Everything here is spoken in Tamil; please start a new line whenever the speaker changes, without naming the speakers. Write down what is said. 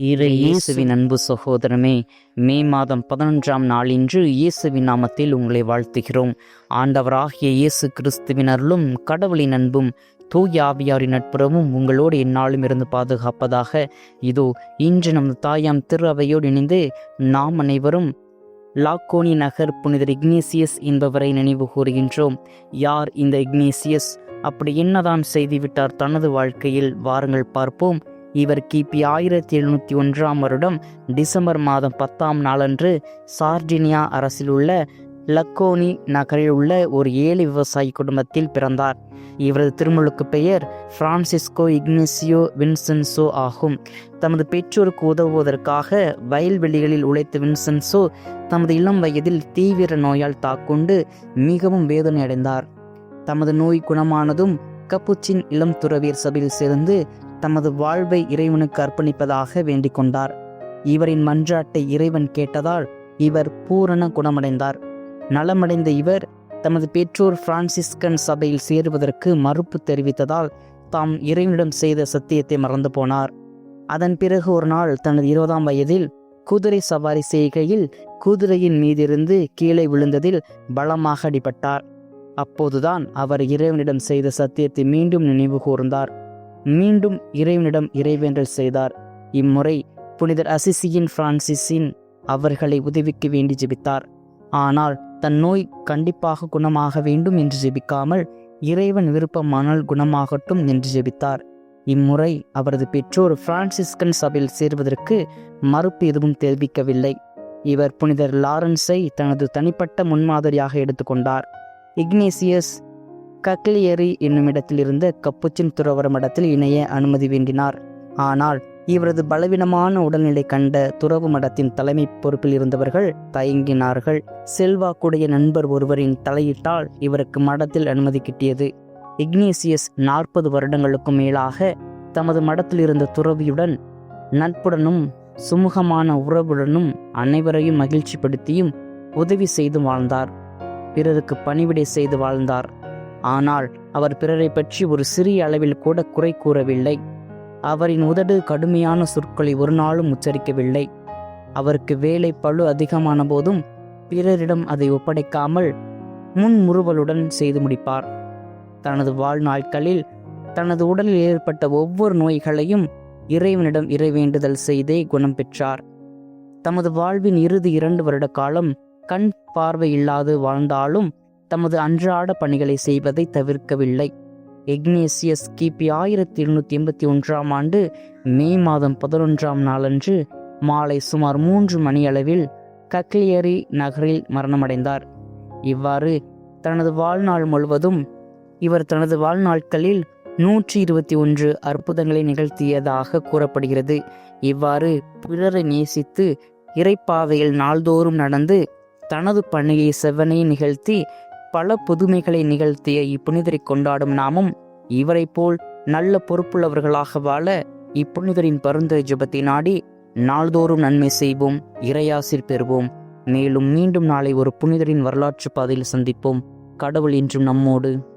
இரு இயேசுவின் அன்பு சகோதரமே மே மாதம் பதினொன்றாம் நாளின்று இயேசுவின் நாமத்தில் உங்களை வாழ்த்துகிறோம். ஆண்டவராகிய இயேசு கிறிஸ்துவின் அருளும் கடவுளின் அன்பும் தூய ஆவியாரின் நட்புறவும் உங்களோடு எந்நாளும் இருந்து பாதுகாப்பதாக. இதோ இன்று நமது தாயாம் திரு அவையோடு இணைந்து நாம் அனைவரும் லாக்கோனி நகர் புனிதர் இக்னேசியஸ் என்பவரை நினைவு கூறுகின்றோம். யார் இந்த இக்னேசியஸ்? அப்படி என்னதான் செய்துவிட்டார் தனது வாழ்க்கையில்? வாருங்கள் பார்ப்போம். இவர் கிபி ஆயிரத்தி எழுநூற்றி ஒன்றாம் வருடம் டிசம்பர் மாதம் பத்தாம் நாளன்று சார்டினியா அரசில் உள்ள லக்கோனி நகரில் உள்ள ஒரு ஏழு விவசாயி குடும்பத்தில் பிறந்தார். இவரது திருமுழுக்கு பெயர் பிரான்சிஸ்கோ இக்னிசியோ வின்சென்சோ ஆகும். தமது பெற்றோருக்கு உதவுவதற்காக வயல்வெளிகளில் உழைத்த வின்சென்சோ தமது இளம் வயதில் தீவிர நோயால் தாக்குண்டு மிகவும் வேதனை அடைந்தார் தமது நோய் குணமானதும் கப்புச்சின் இளம் துறவியர் சபையில் சேர்ந்து தமது வாழ்வை இறைவனுக்கு அர்ப்பணிப்பதாக வேண்டிக் கொண்டார். இவரின் மன்றாட்டை இறைவன் கேட்டதால் இவர் பூரண குணமடைந்தார். நலமடைந்த இவர் தமது பெற்றோர் பிரான்சிஸ்கன் சபையில் சேருவதற்கு மறுப்பு தெரிவித்ததால் தாம் இறைவனிடம் செய்த சத்தியத்தை மறந்து போனார். அதன் பிறகு ஒரு நாள் தனது இருபதாம் வயதில் குதிரை சவாரி செய்கையில் குதிரையின் மீதிருந்து கீழே விழுந்ததில் பலமாக அடிபட்டார். அப்போதுதான் அவர் இறைவனிடம் செய்த சத்தியத்தை மீண்டும் நினைவு கூர்ந்தார். மீண்டும் இறைவனிடம் இறைவேண்டல் செய்தார். இம்முறை புனிதர் அசிசியின் பிரான்சிஸின் அவர்களை உதவிக்கு வேண்டி ஜெபித்தார். ஆனால் தன் நோய் கண்டிப்பாக குணமாக வேண்டும் என்று ஜெபிக்காமல் இறைவன் விருப்பமானால் குணமாகட்டும் என்று ஜெபித்தார். இம்முறை அவரது பெற்றோர் பிரான்சிஸ்கன் சபையில் சேர்வதற்கு மறுப்பு எதுவும் தெரிவிக்கவில்லை. இவர் புனிதர் லாரன்ஸை தனது தனிப்பட்ட முன்மாதிரியாக எடுத்துக்கொண்டார். இக்னேசியஸ் கக்லியரி என்னுமிடத்திலிருந்த இருந்த கப்புச்சின் துறவர மடத்தில் இணைய அனுமதி வேண்டினார். ஆனால் இவரது பலவீனமான உடல்நிலை கண்ட துறவு மடத்தின் தலைமை பொறுப்பில் இருந்தவர்கள் தயங்கினார்கள். செல்வாக்குடைய நண்பர் ஒருவரின் தலையிட்டால் இவருக்கு மடத்தில் அனுமதி கிட்டியது. இக்னேசியஸ் நாற்பது வருடங்களுக்கும் மேலாக தமது மடத்தில் இருந்த துறவியுடன் நட்புடனும் சுமூகமான உறவுடனும் அனைவரையும் மகிழ்ச்சிப்படுத்தியும் உதவி செய்து வாழ்ந்தார். பிறருக்கு பணிவிடை செய்து வாழ்ந்தார். ஆனால் அவர் பிறரை பற்றி ஒரு சிறிய அளவில் கூட குறை கூறவில்லை. அவரின் உதடு கடுமையான சொற்களை ஒரு நாளும் உச்சரிக்கவில்லை. அவருக்கு வேலை பழு அதிகமான போதும் பிறரிடம் அதை ஒப்படைக்காமல் முன்முறுவலுடன் செய்து முடிப்பார். தனது வாழ்நாட்களில் தனது உடலில் ஏற்பட்ட ஒவ்வொரு நோய்களையும் இறைவனிடம் இறைவேண்டுதல் செய்தே குணம் பெற்றார். தமது வாழ்வின் இறுதி இரண்டு வருட காலம் கண் பார்வையில்லாது வாழ்ந்தாலும் தமது அன்றாட பணிகளை செய்வதை தவிர்க்கவில்லை. எக்னேசியஸ் கிபி ஆயிரத்தி எழுநூற்றி எண்பத்தி ஒன்றாம் ஆண்டு மே மாதம் பதினொன்றாம் நாளன்று மாலை சுமார் மூன்று மணியளவில் கக்லியரி நகரில் மரணமடைந்தார். இவ்வாறு தனது வாழ்நாள் முழுவதும் இவர் தனது வாழ்நாட்களில் நூற்றி இருபத்தி ஒன்று அற்புதங்களை நிகழ்த்தியதாக கூறப்படுகிறது. இவ்வாறு பிறரை நேசித்து இறைப்பாதையில் நாள்தோறும் நடந்து தனது பணியை செவ்வனை நிகழ்த்தி பல புதுமைகளை நிகழ்த்திய இப்புனிதரை கொண்டாடும் நாமும் இவரைப் போல் நல்ல பொறுப்புள்ளவர்களாக வாழ இப்புனிதரின் பருந்த ஜெபத்தை நாடி நாள்தோறும் நன்மை செய்வோம் இறையாசிர் பெறுவோம். மேலும் மீண்டும் நாளை ஒரு புனிதரின் வரலாற்று பாதையில் சந்திப்போம். கடவுள் இன்றும் நம்மோடு.